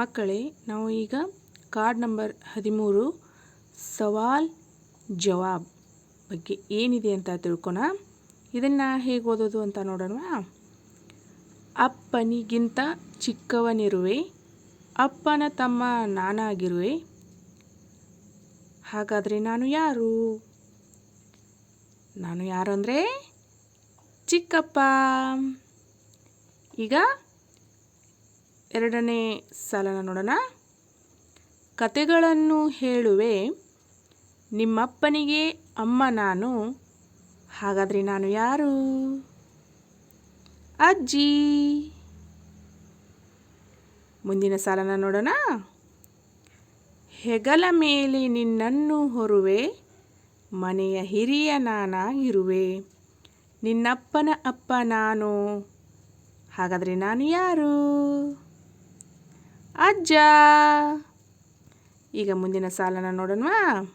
ಮಕ್ಕಳೇ, ನಾವು ಈಗ ಕಾರ್ಡ್ ನಂಬರ್ ಹದಿಮೂರು, ಸವಾಲ್, ಜವಾಬ್ ಬಗ್ಗೆ ಏನಿದೆ ಅಂತ ತಿಳ್ಕೊಣ. ಇದನ್ನು ಹೇಗೆ ಓದೋದು ಅಂತ ನೋಡೋಣವಾ? ಅಪ್ಪನಿಗಿಂತ ಚಿಕ್ಕವನಿರುವೆ, ಅಪ್ಪನ ತಮ್ಮ ನಾನಾಗಿರುವೆ. ಹಾಗಾದರೆ ನಾನು ಯಾರು? ನಾನು ಯಾರು ಅಂದರೆ ಚಿಕ್ಕಪ್ಪ. ಈಗ ಎರಡನೇ ಸಾಲನ ನೋಡೋಣ. ಕತೆಗಳನ್ನು ಹೇಳುವೆ, ನಿಮ್ಮಪ್ಪನಿಗೆ ಅಮ್ಮ ನಾನು, ಹಾಗಾದರೆ ನಾನು ಯಾರು? ಅಜ್ಜಿ. ಮುಂದಿನ ಸಾಲನ ನೋಡೋಣ. ಹೆಗಲ ಮೇಲೆ ನಿನ್ನನ್ನು ಹೊರುವೆ, ಮನೆಯ ಹಿರಿಯ ನಾನಾಗಿರುವೆ. ನಿನ್ನಪ್ಪನ ಅಪ್ಪ ನಾನು, ಹಾಗಾದರೆ ನಾನು ಯಾರು? ಅಜ್ಜ. ಈಗ ಮುಂದಿನ ಸಾಲನ ನೋಡೋಣವಾ?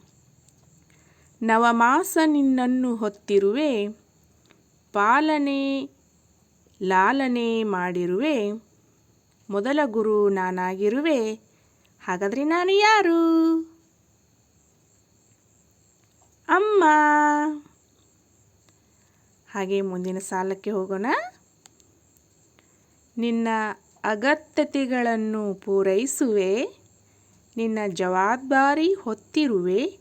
ನವಮಾಸ ನಿನ್ನನ್ನು ಹೊತ್ತಿರುವೆ, ಪಾಲನೆ, ಲಾಲನೆ ಮಾಡಿರುವೆ. ಮೊದಲ ಗುರು ನಾನಾಗಿರುವೆ, ಹಾಗಾದರೆ ನಾನು ಯಾರು? ಅಮ್ಮ. ಹಾಗೆ ಮುಂದಿನ ಸಾಲಕ್ಕೆ ಹೋಗೋಣ. ನಿನ್ನ ಅಗತ್ಯತೆಗಳನ್ನು ಪೂರೈಸುವೆ. ನಿನ್ನ ಜವಾಬ್ದಾರಿ ಹೊತ್ತಿರುವೆ.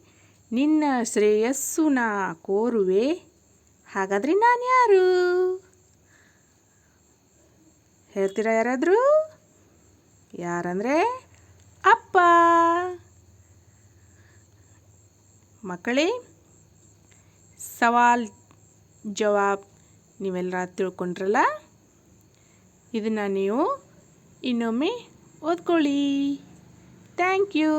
ನಿನ್ನ ಶ್ರೇಯಸ್ಸು ನಾ ಕೋರುವೆ. ಹಾಗಾದರೆ ನಾನು ಯಾರು ಹೇಳ್ತೀರಾ ಯಾರಾದರೂ? ಯಾರಂದರೆ ಅಪ್ಪ. ಮಕ್ಕಳೇ, ಸವಾಲ್, ಜವಾಬ್ ನೀವೆಲ್ಲ ತಿಳ್ಕೊಂಡ್ರಲ್ಲ? ಇದನ್ನು ನೀವು ಇನ್ನೊಮ್ಮೆ ಓದ್ಕೊಳ್ಳಿ. Thank you